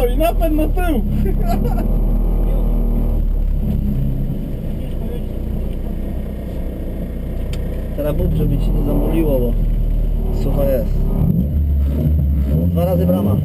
No i napęd na tył. Teraz bób, żeby ci nie zamuliło, bo sucho jest. Dwa razy brama.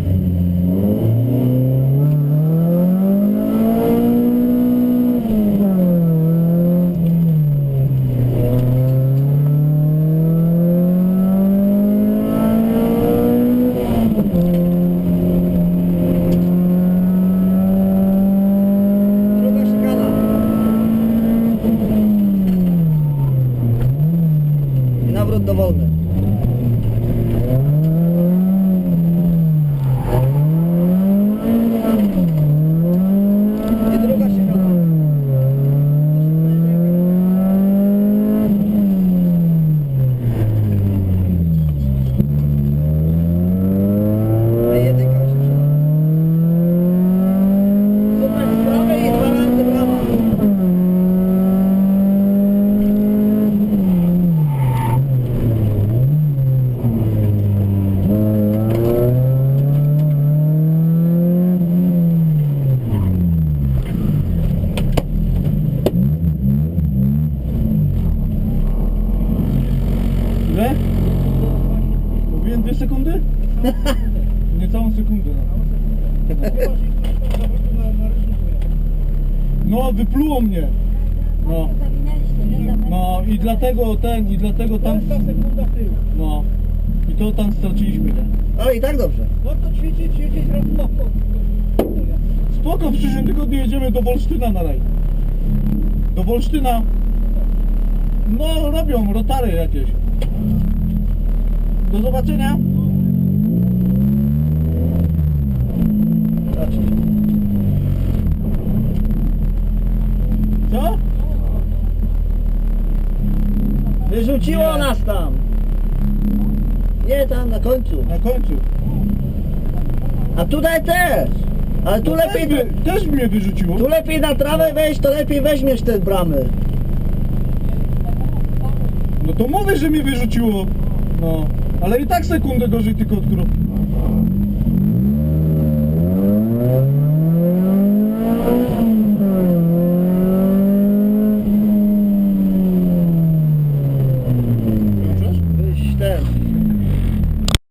Таврот до Волны. Mówiłem dwie sekundy? Nie całą sekundę. No, No, wypluło mnie. No, no i dlatego ten, i dlatego tam... No. I to tam straciliśmy, nie? Ale i tak dobrze. No to ćwiczyć, ćwiczyć. Spoko, w przyszłym tygodniu jedziemy do Wolsztyna na raj. Do Wolsztyna. No, robią rotary jakieś. Do zobaczenia. Co? Wyrzuciło nas tam. Nie tam na końcu. Na końcu. A tutaj też. Ale tu No lepiej, też, by, też mnie wyrzuciło. tu lepiej na trawę wejść, to lepiej weźmiesz te bramy. No to mówię, że mnie wyrzuciło. No. Ale i tak sekundę gorzej tylko odkrót.